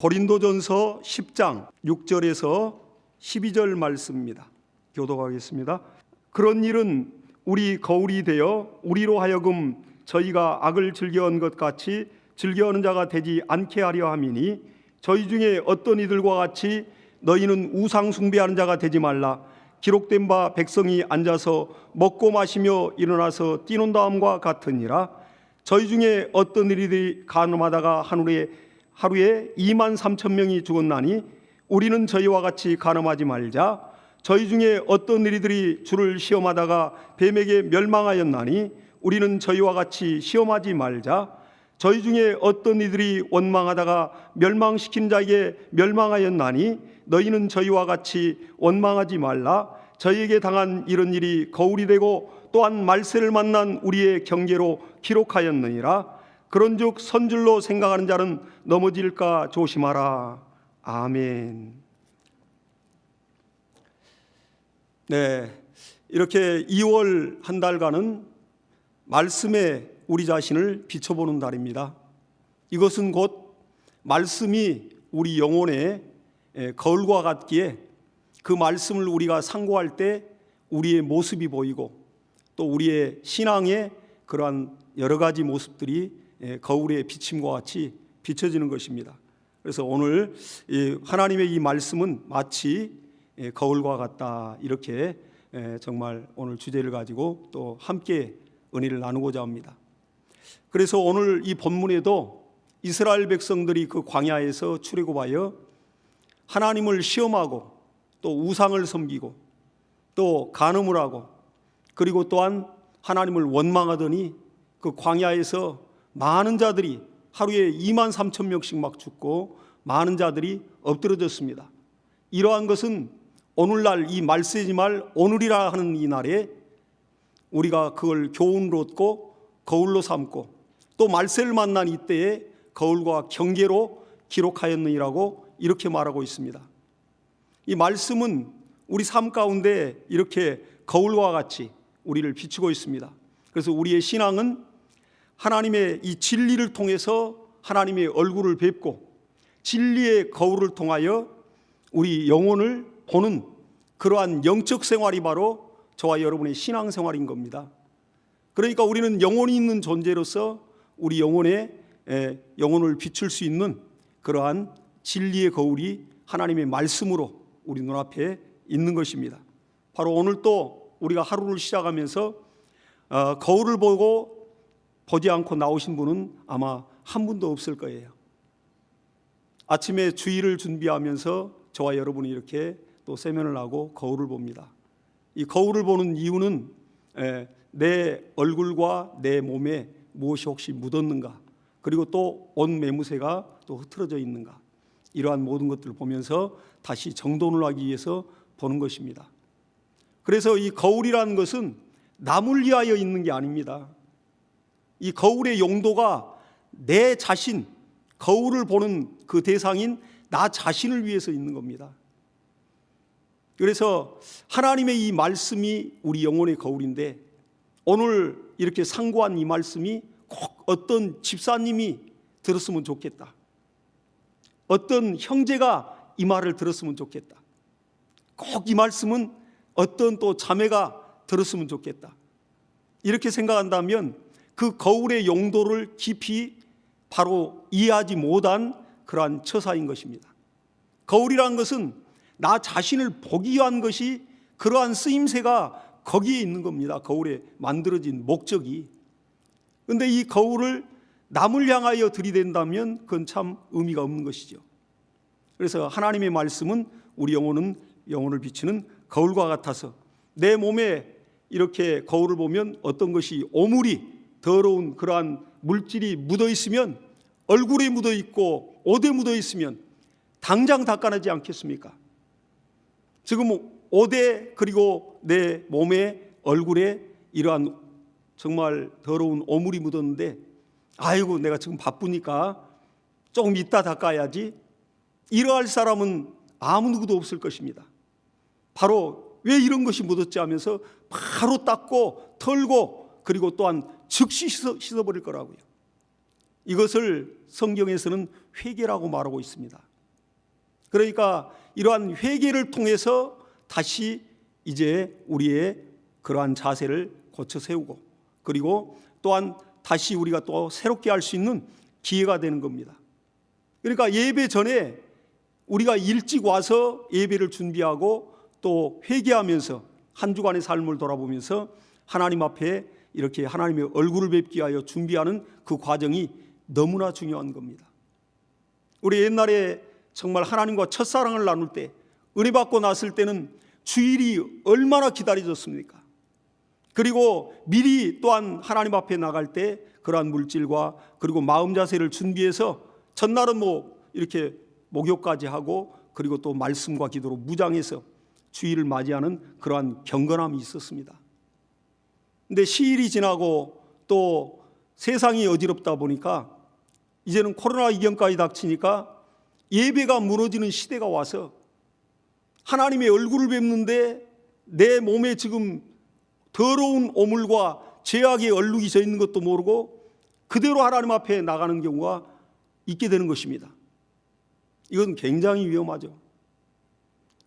고린도전서 10장 6절에서 12절 말씀입니다. 교독하겠습니다. 그런 일은 우리 거울이 되어 우리로 하여금 저희가 악을 즐겨한 것 같이 즐겨하는 자가 되지 않게 하려 함이니 저희 중에 어떤 이들과 같이 너희는 우상 숭배하는 자가 되지 말라 기록된 바 백성이 앉아서 먹고 마시며 일어나서 뛰는 다음과 같으니라 저희 중에 어떤 이들이 가늠하다가 하늘에 하루에 2만 3천 명이 죽었나니 우리는 저희와 같이 가늠하지 말자. 저희 중에 어떤 이들이 주를 시험하다가 뱀에게 멸망하였나니 우리는 저희와 같이 시험하지 말자. 저희 중에 어떤 이들이 원망하다가 멸망시킨 자에게 멸망하였나니 너희는 저희와 같이 원망하지 말라. 저희에게 당한 이런 일이 거울이 되고 또한 말세를 만난 우리의 경계로 기록하였느니라 그런즉 선줄로 생각하는 자는 넘어질까 조심하라 아멘. 네, 이렇게 2월 한 달간은 말씀에 우리 자신을 비춰보는 달입니다. 이것은 곧 말씀이 우리 영혼의 에, 거울과 같기에 그 말씀을 우리가 상고할 때 우리의 모습이 보이고 또 우리의 신앙의 그러한 여러 가지 모습들이 에, 거울의 비침과 같이 비춰지는 것입니다. 그래서 오늘 이 하나님의 이 말씀은 마치 에, 거울과 같다 이렇게 에, 정말 오늘 주제를 가지고 또 함께 은혜를 나누고자 합니다. 그래서 오늘 이 본문에도 이스라엘 백성들이 그 광야에서 출애굽하여 하나님을 시험하고 또 우상을 섬기고 또 간음을 하고 그리고 또한 하나님을 원망하더니 그 광야에서 많은 자들이 하루에 2만 3천 명씩 막 죽고 많은 자들이 엎드러졌습니다. 이러한 것은 오늘날 이 말세지 말 오늘이라 하는 이 날에 우리가 그걸 교훈으로 얻고 거울로 삼고 또 말세를 만난 이때에 거울과 경계로 기록하였느니라고 이렇게 말하고 있습니다. 이 말씀은 우리 삶 가운데 이렇게 거울과 같이 우리를 비추고 있습니다. 그래서 우리의 신앙은 하나님의 이 진리를 통해서 하나님의 얼굴을 뵙고 진리의 거울을 통하여 우리 영혼을 보는 그러한 영적 생활이 바로 저와 여러분의 신앙 생활인 겁니다. 그러니까 우리는 영혼이 있는 존재로서 우리 영혼의 에, 영혼을 비출 수 있는 그러한 진리의 거울이 하나님의 말씀으로 우리 눈앞에 있는 것입니다. 바로 오늘 또 우리가 하루를 시작하면서 어, 거울을 보고 보지 않고 나오신 분은 아마 한 분도 없을 거예요. 아침에 주일을 준비하면서 저와 여러분이 이렇게 또 세면을 하고 거울을 봅니다. 이 거울을 보는 이유는 에, 내 얼굴과 내 몸에 무엇이 혹시 묻었는가 그리고 또옷 매무새가 또 흐트러져 있는가 이러한 모든 것들을 보면서 다시 정돈을 하기 위해서 보는 것입니다. 그래서 이 거울이라는 것은 남을 위하여 있는 게 아닙니다. 이 거울의 용도가 내 자신, 거울을 보는 그 대상인 나 자신을 위해서 있는 겁니다. 그래서 하나님의 이 말씀이 우리 영혼의 거울인데 오늘 이렇게 상고한 이 말씀이 꼭 어떤 집사님이 들었으면 좋겠다. 어떤 형제가 이 말을 들었으면 좋겠다. 꼭 이 말씀은 어떤 또 자매가 들었으면 좋겠다. 이렇게 생각한다면 그 거울의 용도를 깊이 바로 이해하지 못한 그러한 처사인 것입니다. 거울이란 것은 나 자신을 보기 위한 것이 그러한 쓰임새가 거기에 있는 겁니다. 거울에 만들어진 목적이. 근데 이 거울을 남을 향하여 들이댄다면 그건 참 의미가 없는 것이죠. 그래서 하나님의 말씀은 우리 영혼은 영혼을 비추는 거울과 같아서 내 몸에 이렇게 거울을 보면 어떤 것이 오물이 더러운 그러한 물질이 묻어 있으면 얼굴에 묻어 있고 옷에 묻어 있으면 당장 닦아내지 않겠습니까? 지금 옷에 그리고 내 몸에 얼굴에 이러한 정말 더러운 오물이 묻었는데 아이고 내가 지금 바쁘니까 조금 이따 닦아야지 이러할 사람은 아무 누구도 없을 것입니다. 바로 왜 이런 것이 묻었지 하면서 바로 닦고 털고 그리고 또한 즉시 씻어, 버릴 거라고요. 이것을 성경에서는 회개라고 말하고 있습니다. 그러니까 이러한 회개를 통해서 다시 이제 우리의 그러한 자세를 고쳐 세우고 그리고 또한 다시 우리가 또 새롭게 할 수 있는 기회가 되는 겁니다. 그러니까 예배 전에 우리가 일찍 와서 예배를 준비하고 또 회개하면서 한 주간의 삶을 돌아보면서 하나님 앞에 이렇게 하나님의 얼굴을 뵙기 위하여 준비하는 그 과정이 너무나 중요한 겁니다. 우리 옛날에 정말 하나님과 첫사랑을 나눌 때 은혜 받고 났을 때는 주일이 얼마나 기다려졌습니까? 그리고 미리 또한 하나님 앞에 나갈 때 그러한 물질과 그리고 마음 자세를 준비해서 전날은 뭐 이렇게 목욕까지 하고 그리고 또 말씀과 기도로 무장해서 주일을 맞이하는 그러한 경건함이 있었습니다. 근데 시일이 지나고 또 세상이 어지럽다 보니까 이제는 코로나 이경까지 닥치니까 예배가 무너지는 시대가 와서 하나님의 얼굴을 뵙는데 내 몸에 지금 더러운 오물과 죄악의 얼룩이 져 있는 것도 모르고 그대로 하나님 앞에 나가는 경우가 있게 되는 것입니다. 이건 굉장히 위험하죠.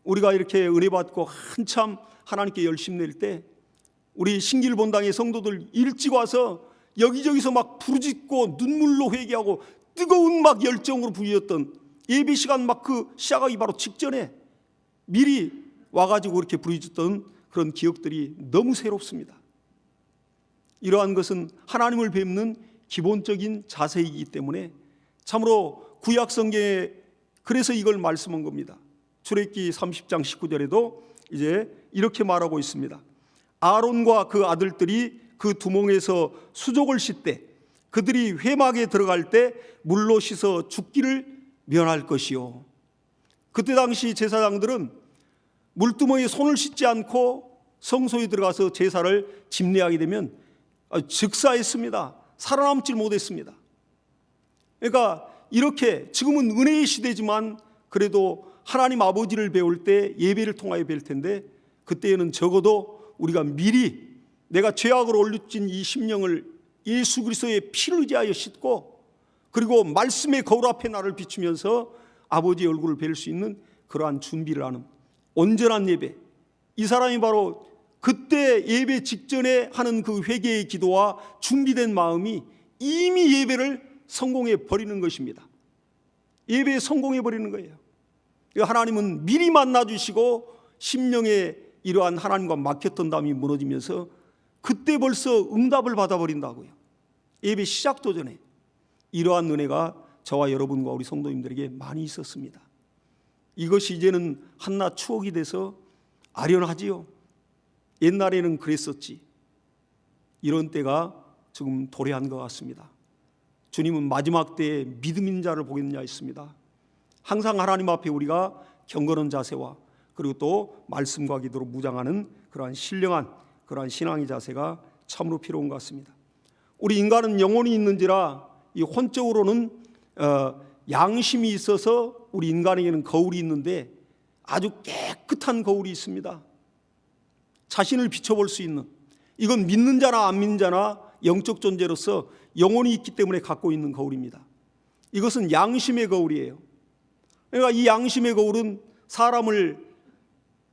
우리가 이렇게 은혜 받고 한참 하나님께 열심 낼 때 우리 신길 본당의 성도들 일찍 와서 여기저기서 막 부르짖고 눈물로 회개하고 뜨거운 막 열정으로 부르짖었던 예배 시간 막 그 시작하기 바로 직전에 미리 와가지고 이렇게 부르짖었던 그런 기억들이 너무 새롭습니다. 이러한 것은 하나님을 뵙는 기본적인 자세이기 때문에 참으로 구약 성경에 그래서 이걸 말씀한 겁니다. 출애굽기 30장 19절에도 이제 이렇게 말하고 있습니다. 아론과 그 아들들이 그 두몽에서 수족을 씻되 그들이 회막에 들어갈 때 물로 씻어 죽기를 면할 것이요. 그때 당시 제사장들은 물두멍에 손을 씻지 않고 성소에 들어가서 제사를 집례하게 되면 즉사했습니다. 살아남질 못했습니다. 그러니까 이렇게 지금은 은혜의 시대지만 그래도 하나님 아버지를 배울 때 예배를 통하여 뵐 텐데 그때에는 적어도 우리가 미리 내가 죄악으로 올려진 이 심령을 예수 그리스도의 피를 의지하여 씻고 그리고 말씀의 거울 앞에 나를 비추면서 아버지의 얼굴을 뵐 수 있는 그러한 준비를 하는 온전한 예배. 이 사람이 바로 그때 예배 직전에 하는 그 회개의 기도와 준비된 마음이 이미 예배를 성공해 버리는 것입니다. 예배에 성공해 버리는 거예요. 하나님은 미리 만나 주시고 심령에 이러한 하나님과 막혔던 담이 무너지면서 그때 벌써 응답을 받아 버린다고요. 예배 시작도 전에 이러한 은혜가 저와 여러분과 우리 성도님들에게 많이 있었습니다. 이것이 이제는 한낱 추억이 돼서 아련하지요. 옛날에는 그랬었지. 이런 때가 지금 도래한 것 같습니다. 주님은 마지막 때에 믿음인 자를 보겠냐 했습니다. 항상 하나님 앞에 우리가 경건한 자세와 그리고 또 말씀과 기도로 무장하는 그러한 신령한 그러한 신앙의 자세가 참으로 필요한 것 같습니다. 우리 인간은 영혼이 있는지라 이 혼적으로는 어, 양심이 있어서 우리 인간에게는 거울이 있는데 아주 깨끗한 거울이 있습니다. 자신을 비춰볼 수 있는 이건 믿는 자나 안 믿는 자나 영적 존재로서 영혼이 있기 때문에 갖고 있는 거울입니다. 이것은 양심의 거울이에요. 그러니까 이 양심의 거울은 사람을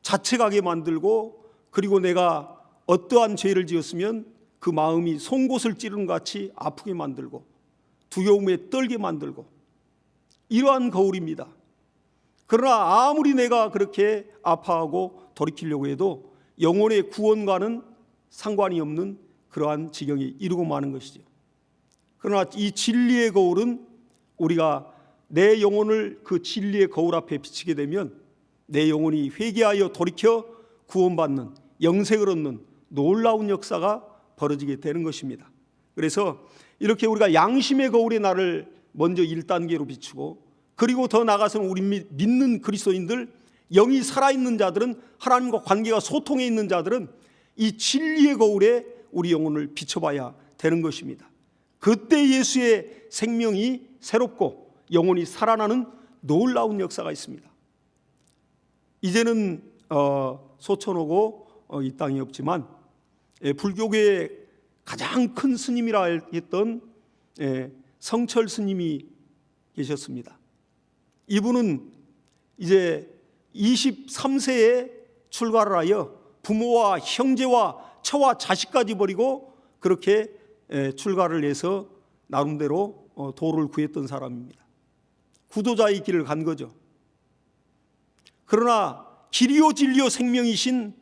자책하게 만들고 그리고 내가 어떠한 죄를 지었으면 그 마음이 송곳을 찌르는 같이 아프게 만들고 두려움에 떨게 만들고 이러한 거울입니다. 그러나 아무리 내가 그렇게 아파하고 돌이키려고 해도 영혼의 구원과는 상관이 없는 그러한 지경에 이르고 마는 것이죠. 그러나 이 진리의 거울은 우리가 내 영혼을 그 진리의 거울 앞에 비치게 되면 내 영혼이 회개하여 돌이켜 구원받는 영생을 얻는 놀라운 역사가 벌어지게 되는 것입니다. 그래서 이렇게 우리가 양심의 거울에 나를 먼저 1단계로 비추고 그리고 더 나아가서는 우리 믿는 그리스도인들 영이 살아있는 자들은 하나님과 관계가 소통해 있는 자들은 이 진리의 거울에 우리 영혼을 비춰봐야 되는 것입니다. 그때 예수의 생명이 새롭고 영혼이 살아나는 놀라운 역사가 있습니다. 이제는 어, 소천하고 어, 이 땅이 없지만 예, 불교계의 가장 큰 스님이라 했던 예, 성철 스님이 계셨습니다. 이분은 이제 23세에 출가를 하여 부모와 형제와 처와 자식까지 버리고 그렇게 에, 출가를 해서 나름대로 어, 도를 구했던 사람입니다. 구도자의 길을 간 거죠. 그러나 길이요 진리요 생명이신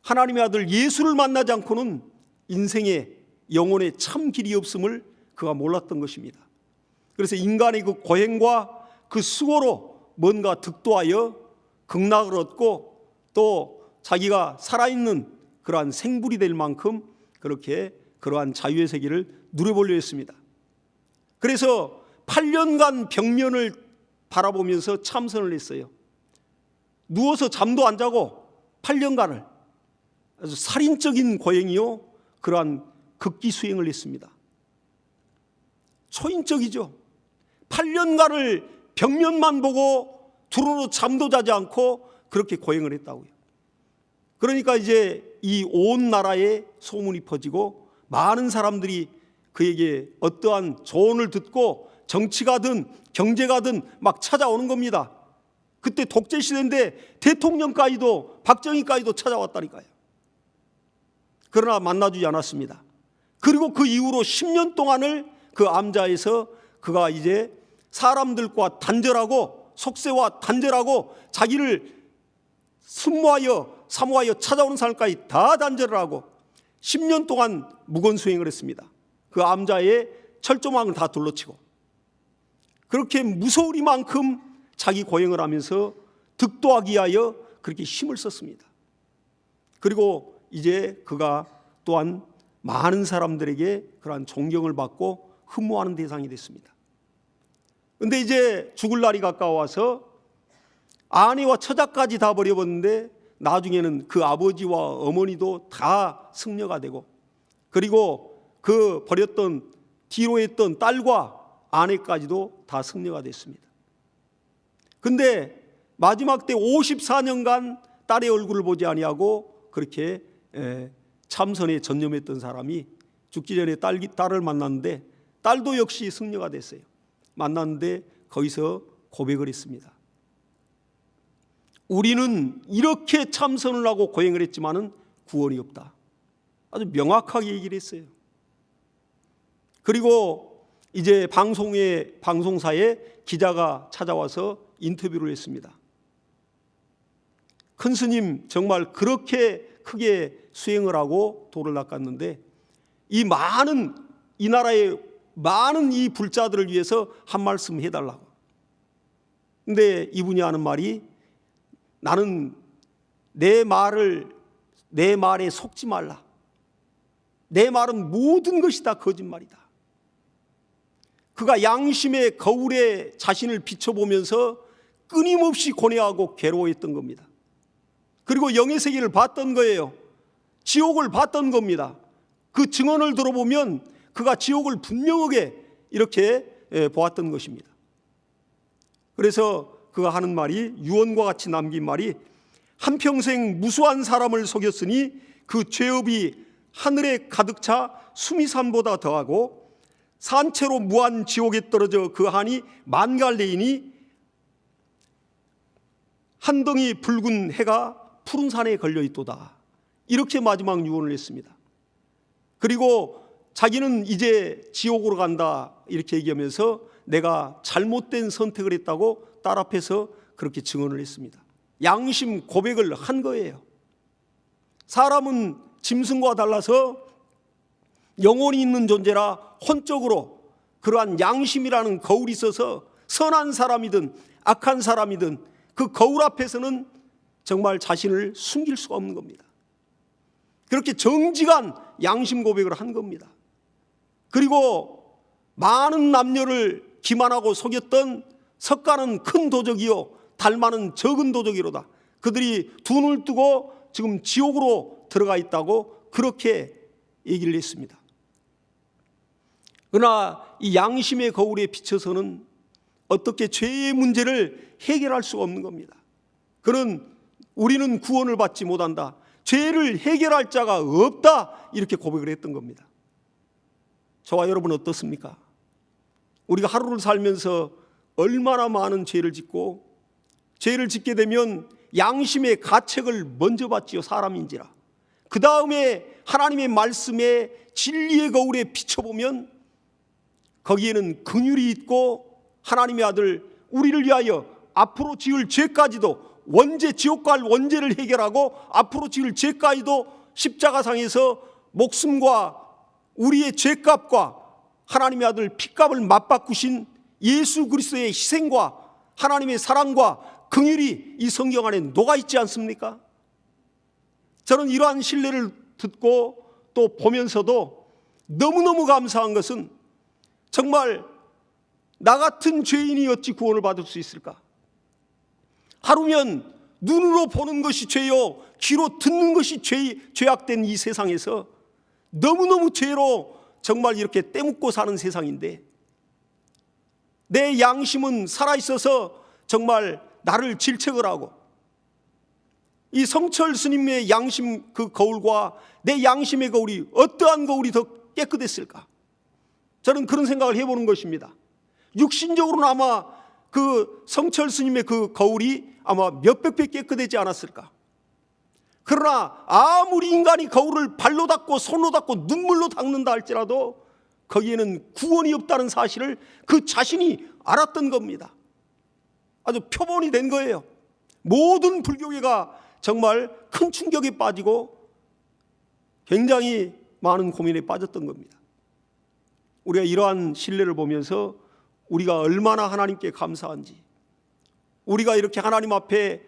하나님의 아들 예수를 만나지 않고는 인생의 영혼의 참 길이 없음을 그가 몰랐던 것입니다. 그래서 인간의 그 고행과 그 수고로 뭔가 득도하여 극락을 얻고 또 자기가 살아있는 그러한 생불이 될 만큼 그렇게 그러한 자유의 세계를 누려보려 했습니다. 그래서 8년간 벽면을 바라보면서 참선을 했어요. 누워서 잠도 안 자고 8년간을 아주 살인적인 고행이요 그러한 극기 수행을 했습니다. 초인적이죠. 8년간을 벽면만 보고 두루로 잠도 자지 않고 그렇게 고행을 했다고요. 그러니까 이제 이 온 나라에 소문이 퍼지고 많은 사람들이 그에게 어떠한 조언을 듣고 정치가든 경제가든 막 찾아오는 겁니다. 그때 독재 시대인데 대통령까지도 박정희까지도 찾아왔다니까요. 그러나 만나주지 않았습니다. 그리고 그 이후로 10년 동안을 그 암자에서 그가 이제 사람들과 단절하고 속세와 단절하고 자기를 순모하여 사모하여 찾아오는 사람까지 다 단절을 하고 10년 동안 무건 수행을 했습니다. 그 암자의 철조망을 다 둘러치고 그렇게 무서우리만큼 자기 고행을 하면서 득도하기 위하여 그렇게 힘을 썼습니다. 그리고 이제 그가 또한 많은 사람들에게 그러한 존경을 받고 흠모하는 대상이 됐습니다. 근데 이제 죽을 날이 가까워서 아내와 처자까지 다 버려버렸는데 나중에는 그 아버지와 어머니도 다 승려가 되고 그리고 그 버렸던 뒤로 했던 딸과 아내까지도 다 승려가 됐습니다. 근데 마지막 때 54년간 딸의 얼굴을 보지 아니하고 그렇게 에, 참선에 전념했던 사람이 죽기 전에 딸, 딸을 만났는데 딸도 역시 승려가 됐어요. 만났는데 거기서 고백을 했습니다. 우리는 이렇게 참선을 하고 고행을 했지만은 구원이 없다. 아주 명확하게 얘기를 했어요. 그리고 이제 방송에 방송사에 기자가 찾아와서 인터뷰를 했습니다. 큰 스님 정말 그렇게 크게 수행을 하고 도를 낚았는데 이 많은 이 나라의 많은 이 불자들을 위해서 한 말씀 해달라고. 근데 이분이 하는 말이 나는 내 말을 내 말에 속지 말라. 내 말은 모든 것이 다 거짓말이다. 그가 양심의 거울에 자신을 비춰보면서 끊임없이 고뇌하고 괴로워했던 겁니다. 그리고 영의 세계를 봤던 거예요. 지옥을 봤던 겁니다. 그 증언을 들어보면 그가 지옥을 분명하게 이렇게 예, 보았던 것입니다. 그래서 그가 하는 말이 유언과 같이 남긴 말이 한평생 무수한 사람을 속였으니 그 죄업이 하늘에 가득 차 수미산보다 더하고 산채로 무한 지옥에 떨어져 그 한이 만갈래이니 한 덩이 붉은 해가 푸른 산에 걸려 있도다. 이렇게 마지막 유언을 했습니다. 그리고 자기는 이제 지옥으로 간다 이렇게 얘기하면서 내가 잘못된 선택을 했다고 딸 앞에서 그렇게 증언을 했습니다. 양심 고백을 한 거예요. 사람은 짐승과 달라서 영혼이 있는 존재라 혼적으로 그러한 양심이라는 거울이 있어서 선한 사람이든 악한 사람이든 그 거울 앞에서는 정말 자신을 숨길 수가 없는 겁니다. 그렇게 정직한 양심 고백을 한 겁니다. 그리고 많은 남녀를 기만하고 속였던 석가는 큰 도적이요 달마는 적은 도적이로다. 그들이 두 눈을 뜨고 지금 지옥으로 들어가 있다고 그렇게 얘기를 했습니다. 그러나 이 양심의 거울에 비춰서는 어떻게 죄의 문제를 해결할 수가 없는 겁니다. 그는 우리는 구원을 받지 못한다. 죄를 해결할 자가 없다. 이렇게 고백을 했던 겁니다. 저와 여러분 어떻습니까? 우리가 하루를 살면서 얼마나 많은 죄를 짓고 죄를 짓게 되면 양심의 가책을 먼저 받지요 사람인지라. 그 다음에 하나님의 말씀에 진리의 거울에 비춰보면 거기에는 긍휼이 있고 하나님의 아들 우리를 위하여 앞으로 지을 죄까지도 원죄 지옥 갈 원죄를 해결하고 앞으로 지을 죄까지도 십자가상에서 목숨과 우리의 죄값과 하나님의 아들 피값을 맞바꾸신 예수 그리스도의 희생과 하나님의 사랑과 긍휼이 이 성경 안에 녹아 있지 않습니까? 저는 이러한 신뢰를 듣고 또 보면서도 너무너무 감사한 것은 정말 나 같은 죄인이 어찌 구원을 받을 수 있을까? 하루면 눈으로 보는 것이 죄요, 귀로 듣는 것이 죄, 죄악된 이 세상에서 너무너무 죄로 정말 이렇게 떼묻고 사는 세상인데 내 양심은 살아있어서 정말 나를 질책을 하고 이 성철 스님의 양심 그 거울과 내 양심의 거울이 어떠한 거울이 더 깨끗했을까? 저는 그런 생각을 해보는 것입니다. 육신적으로는 아마 그 성철 스님의 그 거울이 아마 몇백 배 깨끗하지 않았을까? 그러나 아무리 인간이 거울을 발로 닦고 손으로 닦고 눈물로 닦는다 할지라도 거기에는 구원이 없다는 사실을 그 자신이 알았던 겁니다. 아주 표본이 된 거예요. 모든 불교계가 정말 큰 충격에 빠지고 굉장히 많은 고민에 빠졌던 겁니다. 우리가 이러한 신뢰를 보면서 우리가 얼마나 하나님께 감사한지 우리가 이렇게 하나님 앞에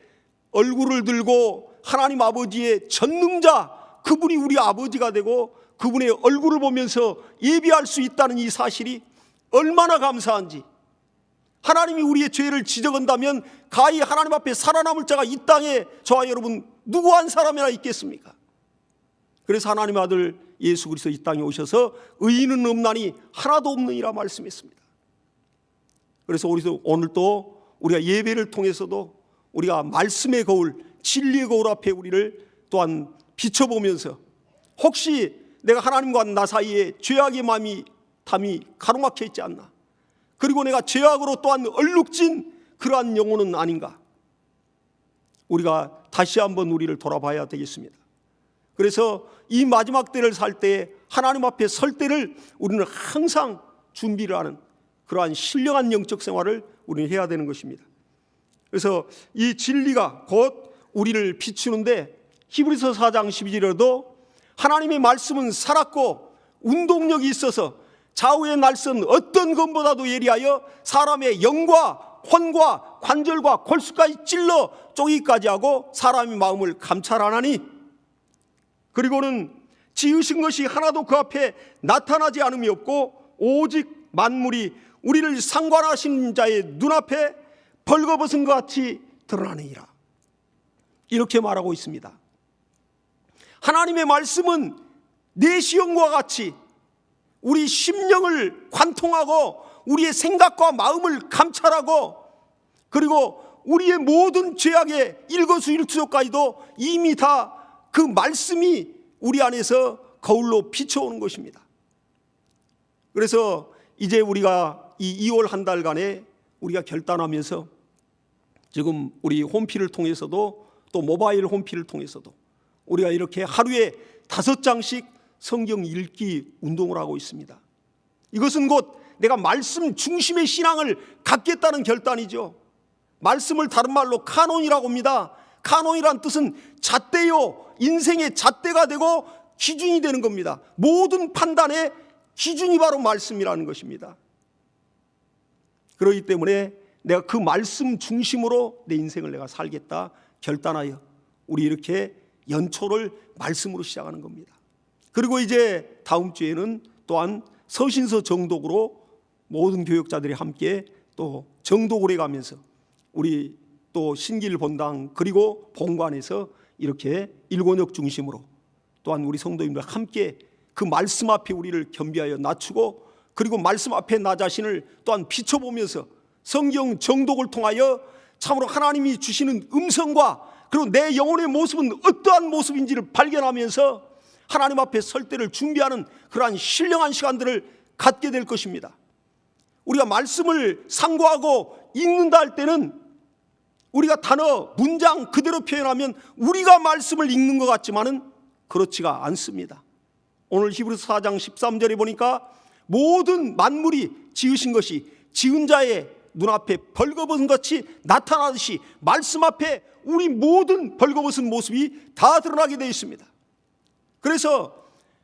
얼굴을 들고 하나님 아버지의 전능자 그분이 우리 아버지가 되고 그분의 얼굴을 보면서 예비할 수 있다는 이 사실이 얼마나 감사한지 하나님이 우리의 죄를 지적한다면 가히 하나님 앞에 살아남을 자가 이 땅에 저와 여러분 누구 한 사람이나 있겠습니까? 그래서 하나님의 아들 예수 그리스도 이 땅에 오셔서 의인은 없나니 하나도 없느니라 말씀했습니다. 그래서 우리도 오늘 또 우리가 예배를 통해서도 우리가 말씀의 거울, 진리의 거울 앞에 우리를 또한 비춰보면서 혹시 내가 하나님과 나 사이에 죄악의 마음이 담이 가로막혀 있지 않나? 그리고 내가 죄악으로 또한 얼룩진 그러한 영혼은 아닌가? 우리가 다시 한번 우리를 돌아봐야 되겠습니다. 그래서 이 마지막 때를 살 때 하나님 앞에 설 때를 우리는 항상 준비를 하는 그러한 신령한 영적 생활을 우리는 해야 되는 것입니다. 그래서 이 진리가 곧 우리를 비추는데 히브리서 4장 12절에도 하나님의 말씀은 살았고 운동력이 있어서 좌우의 날선 어떤 것보다도 예리하여 사람의 영과 혼과 관절과 골수까지 찔러 쪼기까지 하고 사람의 마음을 감찰하나니 그리고는 지으신 것이 하나도 그 앞에 나타나지 않음이 없고 오직 만물이 우리를 상관하신 자의 눈앞에 벌거벗은 것 같이 드러나느니라 이렇게 말하고 있습니다. 하나님의 말씀은 내시형과 같이 우리 심령을 관통하고 우리의 생각과 마음을 감찰하고 그리고 우리의 모든 죄악의 일거수일투족까지도 이미 다 그 말씀이 우리 안에서 거울로 비춰오는 것입니다. 그래서 이제 우리가 이 2월 한 달간에 우리가 결단하면서 지금 우리 홈피를 통해서도 또 모바일 홈피를 통해서도 우리가 이렇게 하루에 다섯 장씩 성경 읽기 운동을 하고 있습니다. 이것은 곧 내가 말씀 중심의 신앙을 갖겠다는 결단이죠. 말씀을 다른 말로 카논이라고 합니다. 카논이란 뜻은 잣대요. 인생의 잣대가 되고 기준이 되는 겁니다. 모든 판단의 기준이 바로 말씀이라는 것입니다. 그렇기 때문에 내가 그 말씀 중심으로 내 인생을 내가 살겠다 결단하여 우리 이렇게 연초를 말씀으로 시작하는 겁니다. 그리고 이제 다음 주에는 또한 서신서 정독으로 모든 교육자들이 함께 또 정독을 해가면서 우리 또 신길 본당 그리고 본관에서 이렇게 일권역 중심으로 또한 우리 성도님들 함께 그 말씀 앞에 우리를 겸비하여 낮추고 그리고 말씀 앞에 나 자신을 또한 비춰보면서 성경 정독을 통하여 참으로 하나님이 주시는 음성과 그리고 내 영혼의 모습은 어떠한 모습인지를 발견하면서 하나님 앞에 설 때를 준비하는 그러한 신령한 시간들을 갖게 될 것입니다. 우리가 말씀을 상고하고 읽는다 할 때는 우리가 단어, 문장 그대로 표현하면 우리가 말씀을 읽는 것 같지만은 그렇지가 않습니다. 오늘 히브리서 4장 13절에 보니까 모든 만물이 지으신 것이 지은 자의 눈앞에 벌거벗은 것이 나타나듯이 말씀 앞에 우리 모든 벌거벗은 모습이 다 드러나게 되어 있습니다. 그래서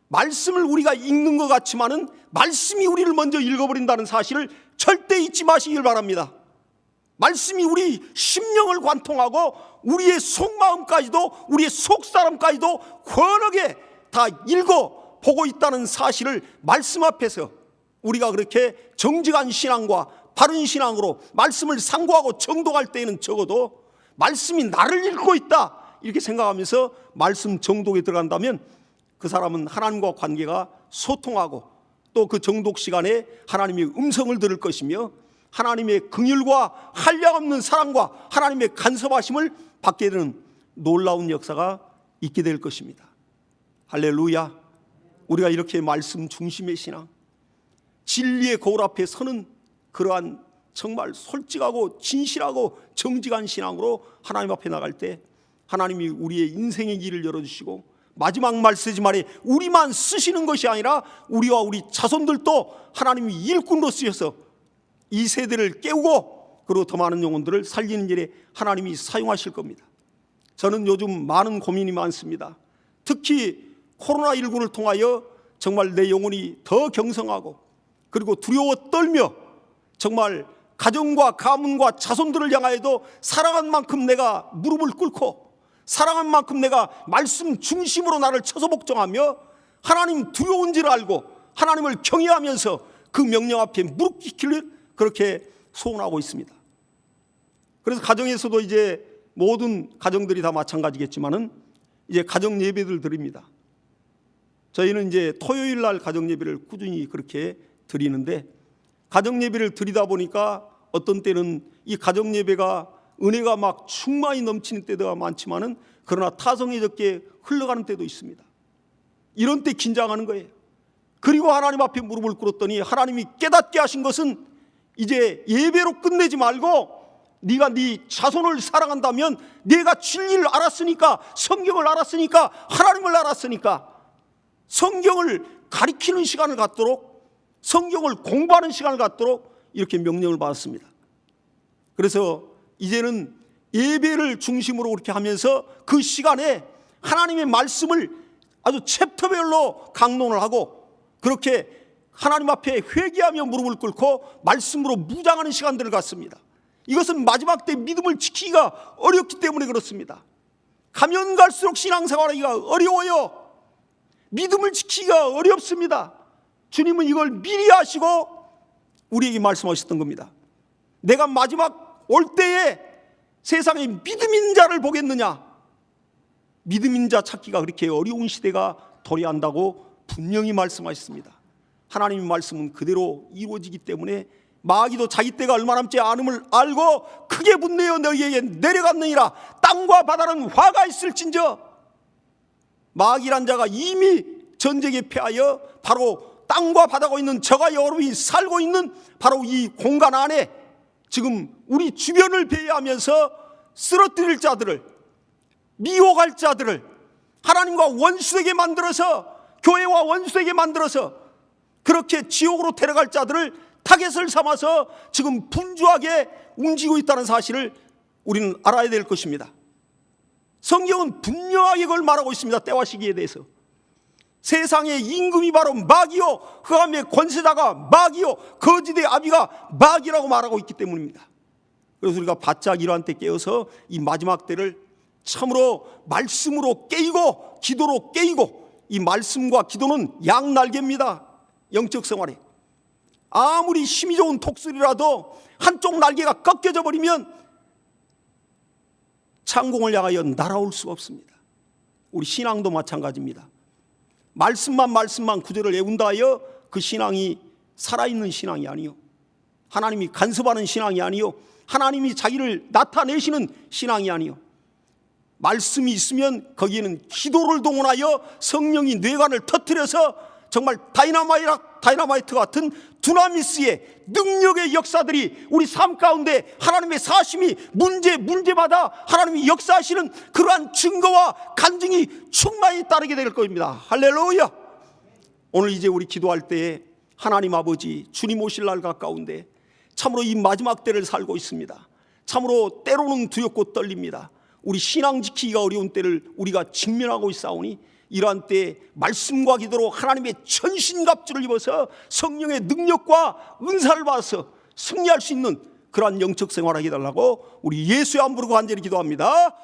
말씀을 우리가 읽는 것 같지만은 말씀이 우리를 먼저 읽어버린다는 사실을 절대 잊지 마시길 바랍니다. 말씀이 우리 심령을 관통하고 우리의 속마음까지도 우리의 속사람까지도 권하게 다 읽어 보고 있다는 사실을 말씀 앞에서 우리가 그렇게 정직한 신앙과 바른 신앙으로 말씀을 상고하고 정독할 때에는 적어도 말씀이 나를 읽고 있다 이렇게 생각하면서 말씀 정독에 들어간다면 그 사람은 하나님과 관계가 소통하고 또 그 정독 시간에 하나님의 음성을 들을 것이며 하나님의 긍휼과 한량없는 사랑과 하나님의 간섭하심을 받게 되는 놀라운 역사가 있게 될 것입니다. 할렐루야. 우리가 이렇게 말씀 중심의 신앙, 진리의 거울 앞에 서는 그러한 정말 솔직하고 진실하고 정직한 신앙으로 하나님 앞에 나갈 때 하나님이 우리의 인생의 길을 열어주시고 마지막 말세지 말에 우리만 쓰시는 것이 아니라 우리와 우리 자손들도 하나님이 일꾼으로 쓰셔서 이 세대를 깨우고 그리고 더 많은 영혼들을 살리는 일에 하나님이 사용하실 겁니다. 저는 요즘 많은 고민이 많습니다. 특히 코로나19를 통하여 정말 내 영혼이 더 경성하고 그리고 두려워 떨며 정말 가정과 가문과 자손들을 향하여도 사랑한 만큼 내가 무릎을 꿇고 사랑한 만큼 내가 말씀 중심으로 나를 쳐서 복종하며 하나님 두려운 줄 알고 하나님을 경외하면서 그 명령 앞에 무릎 꿇기를 그렇게 소원하고 있습니다. 그래서 가정에서도 이제 모든 가정들이 다 마찬가지겠지만은 이제 가정 예배들 드립니다. 저희는 이제 토요일 날 가정 예배를 꾸준히 그렇게 드리는데 가정 예배를 드리다 보니까 어떤 때는 이 가정 예배가 은혜가 막 충만히 넘치는 때가 많지만은 그러나 타성이 적게 흘러가는 때도 있습니다. 이런 때 긴장하는 거예요. 그리고 하나님 앞에 무릎을 꿇었더니 하나님이 깨닫게 하신 것은 이제 예배로 끝내지 말고 네가 네 자손을 사랑한다면 네가 진리를 알았으니까 성경을 알았으니까 하나님을 알았으니까 성경을 가리키는 시간을 갖도록 성경을 공부하는 시간을 갖도록 이렇게 명령을 받았습니다. 그래서 이제는 예배를 중심으로 그렇게 하면서 그 시간에 하나님의 말씀을 아주 챕터별로 강론을 하고 그렇게 하나님 앞에 회개하며 무릎을 꿇고 말씀으로 무장하는 시간들을 갖습니다. 이것은 마지막 때 믿음을 지키기가 어렵기 때문에 그렇습니다. 가면 갈수록 신앙생활하기가 어려워요. 믿음을 지키기가 어렵습니다. 주님은 이걸 미리 하시고 우리에게 말씀하셨던 겁니다. 내가 마지막 올 때에 세상에 믿음 있는 자를 보겠느냐? 믿음 있는 자 찾기가 그렇게 어려운 시대가 도래한다고 분명히 말씀하셨습니다. 하나님의 말씀은 그대로 이루어지기 때문에 마귀도 자기 때가 얼마 남지 않음을 알고 크게 분내어 너희에게 내려갔느니라 땅과 바다는 화가 있을진저 마귀란 자가 이미 전쟁에 패하여 바로 땅과 바다가 있는 저가 여러분이 살고 있는 바로 이 공간 안에 지금 우리 주변을 배회하면서 쓰러뜨릴 자들을 미혹할 자들을 하나님과 원수에게 만들어서 교회와 원수에게 만들어서 그렇게 지옥으로 데려갈 자들을 타겟을 삼아서 지금 분주하게 움직이고 있다는 사실을 우리는 알아야 될 것입니다. 성경은 분명하게 그걸 말하고 있습니다. 때와 시기에 대해서. 세상의 임금이 바로 마귀요 흑암의 권세자가 마귀요 거짓의 아비가 마귀라고 말하고 있기 때문입니다. 그래서 우리가 바짝 이러한 때 깨어서 이 마지막 때를 참으로 말씀으로 깨이고 기도로 깨이고 이 말씀과 기도는 양날개입니다. 영적 생활에 아무리 힘이 좋은 독수리라도 한쪽 날개가 꺾여져 버리면 창공을 향하여 날아올 수가 없습니다. 우리 신앙도 마찬가지입니다. 말씀만 말씀만 구절을 외운다 하여 그 신앙이 살아있는 신앙이 아니요. 하나님이 간섭하는 신앙이 아니요. 하나님이 자기를 나타내시는 신앙이 아니요. 말씀이 있으면 거기에는 기도를 동원하여 성령이 뇌관을 터뜨려서 정말 다이나마이트 다이나마이트 같은 두나미스의 능력의 역사들이 우리 삶 가운데 하나님의 사심이 문제 문제마다 하나님이 역사하시는 그러한 증거와 간증이 충만히 따르게 될 겁니다. 할렐루야. 오늘 이제 우리 기도할 때에 하나님 아버지 주님 오실 날 가까운데 참으로 이 마지막 때를 살고 있습니다. 참으로 때로는 두렵고 떨립니다. 우리 신앙 지키기가 어려운 때를 우리가 직면하고 있사오니 이러한 때에 말씀과 기도로 하나님의 전신갑주를 입어서 성령의 능력과 은사를 받아서 승리할 수 있는 그러한 영적 생활을 하게 달라고 우리 예수의 안부로 간절히 기도합니다.